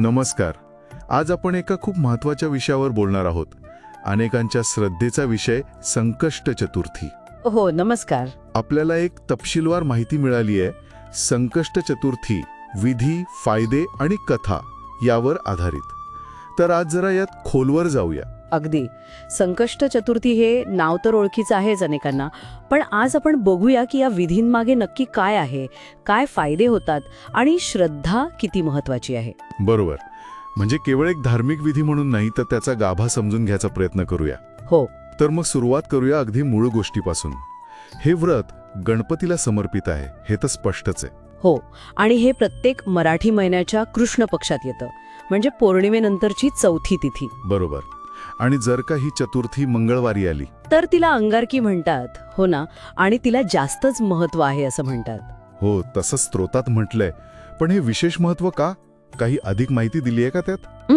नमस्कार. आज आपण एका खूप महत्त्वाच्या विषयावर बोलणार आहोत. अनेकांच्या श्रद्धेचा विषय संकष्ट चतुर्थी. हो नमस्कार. आपल्याला एक तपशीलवार माहिती मिळाली आहे. संकष्ट चतुर्थी विधी फायदे आणि कथा यावर आधारित. तर आज जरा यात खोलवर जाऊया. अगदी. संकष्ट चतुर्थी हे नाव तर ओळखीचं आहेच अनेकांना पण आज आपण बघूया की या विधींमागे नक्की काय आहे काय फायदे होतात आणि श्रद्धा किती महत्वाची आहे. बरोबर. म्हणजे केवळ एक धार्मिक विधी म्हणून नाही तर त्याचा गाभा समजून घ्यायचा प्रयत्न करूया. हो. तर मग सुरुवात करूया अगदी मूळ गोष्टीपासून. हे व्रत गणपतीला समर्पित आहे हे तर स्पष्टच आहे. हो. आणि हे प्रत्येक मराठी महिन्याच्या कृष्ण पक्षात येतं म्हणजे पौर्णिमेनंतरची चौथी तिथी. बरोबर. आणि जर का ही चतुर्थी मंगळवारी आली. तर तिला अंगारकी म्हणतात. हो ना? आणि तिला जास्तच महत्त्व आहे असं म्हणतात. हो तसं स्त्रोतात म्हटलंय. पण हे विशेष महत्त्व का? काही अधिक माहिती दिली आहे का त्यात.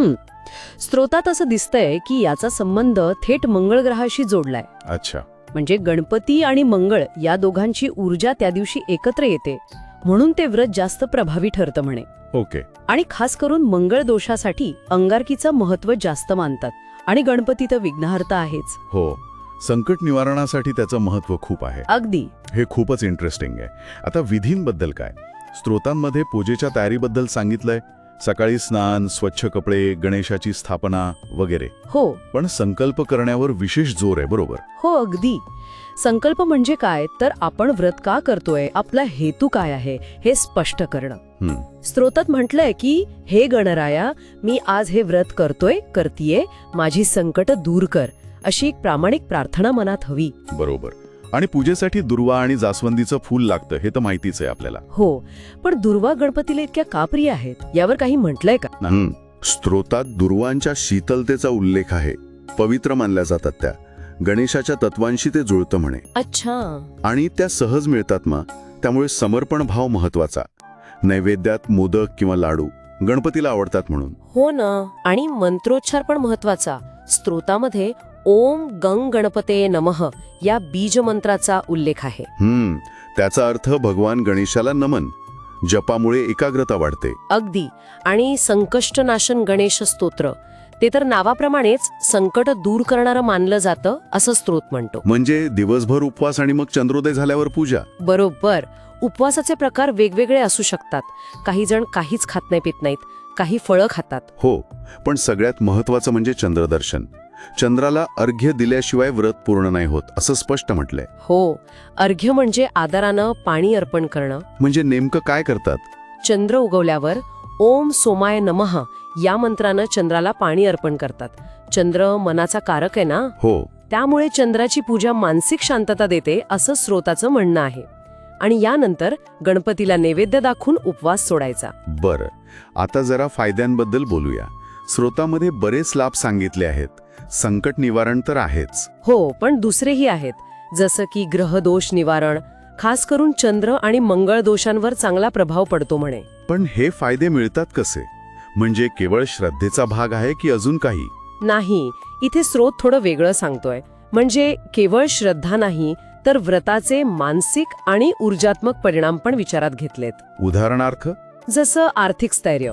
स्त्रोतात असं दिसतंय की याचा संबंध थेट मंगळ ग्रहाशी जोडलाय. अच्छा. म्हणजे गणपती आणि मंगळ या दोघांची ऊर्जा त्या दिवशी एकत्र येते. म्हणून ते व्रत जास्त प्रभावी ठरतं म्हणे. ओके. आणि खास करून मंगळ दोषासाठी अंगारकीचं महत्त्व जास्त मानतात. आणि गणपती तर विघ्नहर्ता आहेच. हो संकट निवारणासाठी त्याचं महत्त्व खूप आहे. अगदी. हे खूपच इंटरेस्टिंग आहे. आता विधींबद्दल काय? स्त्रोतांमध्ये पूजेच्या तयारीबद्दल सांगितलंय? सकाळी स्नान स्वच्छ कपडे गणेशाची स्थापना वगैरे. हो. पण संकल्प करण्यावर विशेष जोर आहे बरोबर? हो अगदी. संकल्प म्हणजे काय? तर आपण व्रत का करतोय? आपला हेतू काय आहे? हे स्पष्ट करणं. स्त्रोतात म्हटलंय की हे गणराया मी आज हे व्रत करतोय करतीये माझी संकट दूर कर अशी एक प्रामाणिक प्रार्थना मनात हवी. बरोबर. आणि पूजेसाठी दुर्वा आणि जास्वंदीचं फूल लागतं हे तर माहितीच आहे आपल्याला. हो पण दुर्वा गणपतीला इतक्या का प्रिय आहेत? यावर काही म्हटलंय का? हं, स्त्रोतात दुर्वांच्या शीतलतेचा उल्लेख आहे. पवित्र मानल्या जातात त्या. गणेशाच्या तत्वांशी ते जुळतं म्हणे. अच्छा. आणि त्या सहज मिळतात मग. त्यामुळे समर्पण भाव महत्त्वाचा. नैवेद्यात मोदक किंवा लाडू गणपतीला आवडतात म्हणून. हो ना. आणि मंत्रोच्चार पण महत्त्वाचा. स्त्रोतामध्ये ओम गंग गणपते नमः या बीज मंत्राचा उल्लेख आहे. हम्म त्याचा अर्थ भगवान गणेशाला नमन जपामुळे एकाग्रता वाढते. अगदी. आणि संकष्टनाशन गणेश स्तोत्र ते तर नावाप्रमाणेच संकट दूर करणारं मानलं जातं असं स्त्रोत म्हणतो. म्हणजे दिवसभर उपवास आणि मग चंद्रोदय झाल्यावर पूजा. बरोबर. उपवासाचे प्रकार वेगवेगळे असू शकतात. काही जण काहीच खात नाही पित नाहीत. काही फळं खातात. हो पण सगळ्यात महत्वाचं म्हणजे चंद्रदर्शन. चंद्राला अर्घ्य दिल्याशिवाय व्रत पूर्ण नाही होत असं स्पष्ट म्हटलंय. हो अर्घ्य म्हणजे आदरानं पाणी अर्पण करणं. म्हणजे नेमकं काय करतात? चंद्र उगवल्यावर ओम सोमाय नमः या मंत्रानं चंद्राला पाणी अर्पण करतात. चंद्र मनाचा कारक आहे ना? हो. त्यामुळे चंद्राची पूजा मानसिक शांतता देते असं स्रोताचं म्हणणं आहे. आणि यानंतर गणपतीला नैवेद्य दाखवून उपवास सोडायचा. बरं. आता जरा फायद्यांबद्दल बोलूया. स्रोतामध्ये बरेच लाभ सांगितले आहेत. संकट निवारण तर आहेच. हो पण दुसरेही आहेत जसं की ग्रहदोष निवारण खास करून चंद्र आणि मंगळ दोषांवर चांगला प्रभाव पडतो म्हणे. पण हे फायदे मिळतात कसे? म्हणजे केवळ श्रद्धेचा भाग आहे की अजून काही? नाही इथे स्रोत थोडं वेगळं सांगतोय. म्हणजे केवळ श्रद्धा नाही तर व्रताचे मानसिक आणि ऊर्जात्मक परिणाम पण विचारात घेतलेत. उदाहरणार्थ? जसं आर्थिक स्थैर्य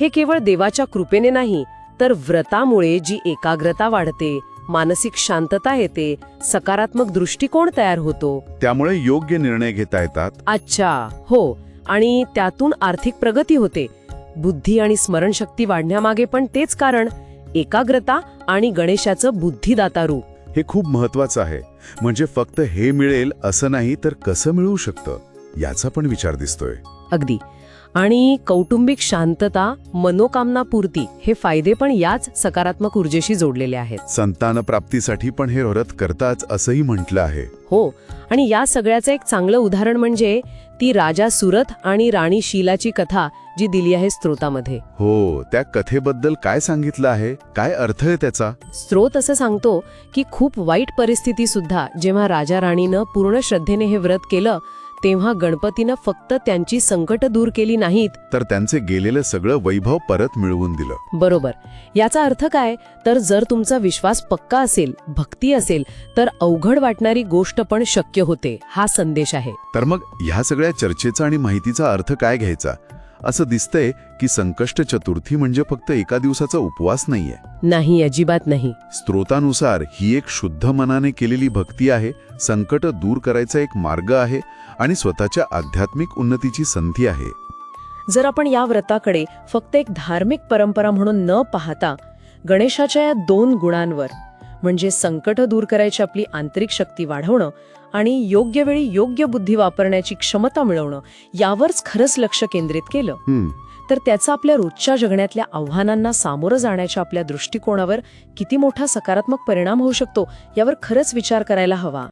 हे केवळ देवाच्या कृपेने नाही तर व्रतामुळे जी एकाग्रता वाढते मानसिक शांतता येते सकारात्मक दृष्टिकोन तयार होतो. त्यामुळे योग्य निर्णय घेता येतात. अच्छा हो. आणि त्यातून आर्थिक प्रगती होते. बुद्धी आणि स्मरणशक्ती वाढण्यामागे पण तेच कारण एकाग्रता आणि गणेशाचं बुद्धिदाता रूप हे खूप महत्वाचं आहे. म्हणजे फक्त हे मिळेल असं नाही तर कसं मिळू शकतं? याचा पण विचार दिसतोय. अगदी. आणि कौटुंबिक शांतता मनोकामना पूर्ती हे फायदे पण याच सकारात्मक ऊर्जेशी जोडलेले आहेत. संतान प्राप्तीसाठी पण हे व्रत करताच असंही म्हटलं आहे. हो आणि या सगळ्याचं एक चांगलं उदाहरण म्हणजे ती राजा सुरथ आणि राणी शीलाची कथा जी दिली आहे स्त्रोतामध्ये. हो त्या कथेबद्दल काय सांगितलं आहे? काय अर्थ आहे त्याचा? स्त्रोत असं सांगतो की खूप वाईट परिस्थिती सुद्धा जेव्हा राजा राणीनं पूर्ण श्रद्धेने हे व्रत केलं तेव्हा गणपतीनं फक्त त्यांची संकट दूर केली नाहीत. तर त्यांचे गेलेलं सगळं वैभव परत मिळवून दिलं. बरोबर. याचा अर्थ काय? तर जर तुमचा विश्वास पक्का असेल भक्ती असेल तर अवघड वाटणारी गोष्ट पण शक्य होते हा संदेश आहे. तर मग ह्या सगळ्या चर्चेचा आणि माहितीचा अर्थ काय घ्यायचा? असं दिसतंय की संकष्ट चतुर्थी म्हणजे फक्त एका दिवसाचा उपवास नाहीये. नाही अजिबात नाही. स्त्रोतानुसार ही एक शुद्ध मनाने केलेली भक्ती आहे संकट दूर करायचा एक मार्ग आहे आणि स्वतःच्या आध्यात्मिक उन्नतीची संधी आहे. जर आपण या व्रताकडे फक्त एक धार्मिक परंपरा म्हणून न पाहता गणेशाच्या या दोन गुणांवर म्हणजे संकट दूर करायची आपली आंतरिक शक्ती वाढवणं आणि योग्य वेळी योग्य बुद्धी वापरण्याची क्षमता मिळवणं यावरच खरंच लक्ष केंद्रित केलं. तर त्याचा आपल्या रोजच्या जगण्यातल्या आव्हानांना सामोरं जाण्याच्या आपल्या दृष्टिकोनावर किती मोठा सकारात्मक परिणाम होऊ शकतो यावर खरंच विचार करायला हवा.